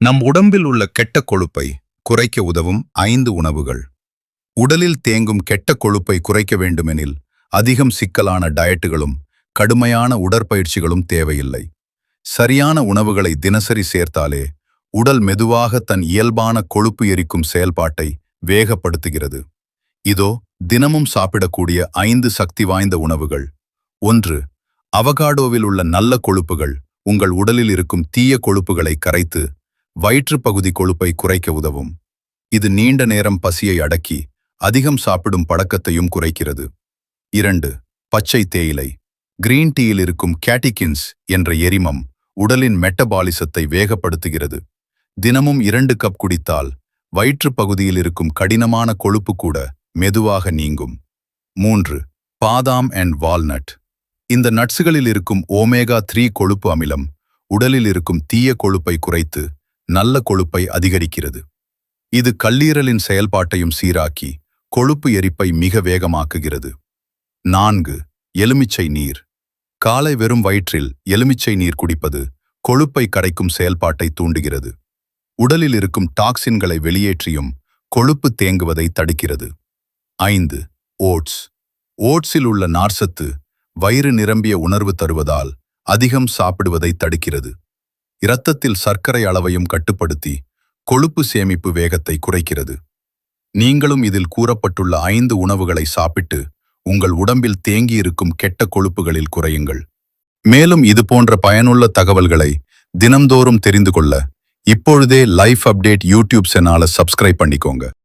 நம் உடம்பில் உள்ள கெட்ட கொழுப்பை குறைக்க உதவும் ஐந்து உணவுகள். உடலில் தேங்கும் கெட்ட கொழுப்பை குறைக்க வேண்டுமெனில் அதிகம் சிக்கலான டயட்டுகளும் கடுமையான உடற்பயிற்சிகளும் தேவையில்லை. சரியான உணவுகளை தினசரி சேர்த்தாலே உடல் மெதுவாக தன் இயல்பான கொழுப்பு எரிக்கும் செயல்பாட்டை வேகப்படுத்துகிறது. இதோ தினமும் சாப்பிடக்கூடிய ஐந்து சக்தி வாய்ந்த உணவுகள். ஒன்று அவகாடோவில் உள்ள நல்ல கொழுப்புகள் உங்கள் உடலில் இருக்கும் தீய கொழுப்புகளை கரைத்து வயிற்றுப் பகுதி கொழுப்பை குறைக்க உதவும். இது நீண்ட நேரம் பசியை அடக்கி அதிகம் சாப்பிடும் பழக்கத்தையும் குறைக்கிறது. இரண்டு பச்சை தேயிலை. கிரீன் டீயில் இருக்கும் கேட்டிகின்ஸ் என்ற எரிமம் உடலின் மெட்டபாலிசத்தை வேகப்படுத்துகிறது. தினமும் இரண்டு கப் குடித்தால் வயிற்றுப் பகுதியில் இருக்கும் கடினமான கொழுப்பு கூட மெதுவாக நீங்கும். மூன்று பாதாம் அண்ட் வால்நட். இந்த நட்ஸுகளில் இருக்கும் ஓமேகா த்ரீ கொழுப்பு அமிலம் உடலில் இருக்கும் தீய கொழுப்பை குறைத்து நல்ல கொழுப்பை அதிகரிக்கிறது. இது கல்லீரலின் செயல்பாட்டையும் சீராக்கி கொழுப்பு எரிப்பை மிக வேகமாக்குகிறது. நான்கு எலுமிச்சை நீர். காலை வெறும் வயிற்றில் எலுமிச்சை நீர் குடிப்பது கொழுப்பை கடைக்கும் செயல்பாட்டை தூண்டுகிறது. உடலில் இருக்கும் டாக்சின்களை வெளியேற்றியும் கொழுப்பு தேங்குவதை தடுக்கிறது. ஐந்து ஓட்ஸ். ஓட்ஸில் உள்ள நார்சத்து வயிறு நிரம்பிய உணர்வு தருவதால் அதிகம் சாப்பிடுவதை தடுக்கிறது. இரத்தத்தில் சர்க்கரை அளவையும் கட்டுப்படுத்தி கொழுப்பு சேமிப்பு வேகத்தை குறைக்கிறது. நீங்களும் இதில் கூறப்பட்டுள்ள ஐந்து உணவுகளை சாப்பிட்டு உங்கள் உடம்பில் தேங்கியிருக்கும் கெட்ட கொழுப்புகளில் குறையுங்கள். மேலும் இது போன்ற பயனுள்ள தகவல்களை தினம்தோறும் தெரிந்து கொள்ள இப்பொழுதே லைஃப் அப்டேட் யூடியூப் சேனலை சப்ஸ்கிரைப் பண்ணிக்கோங்க.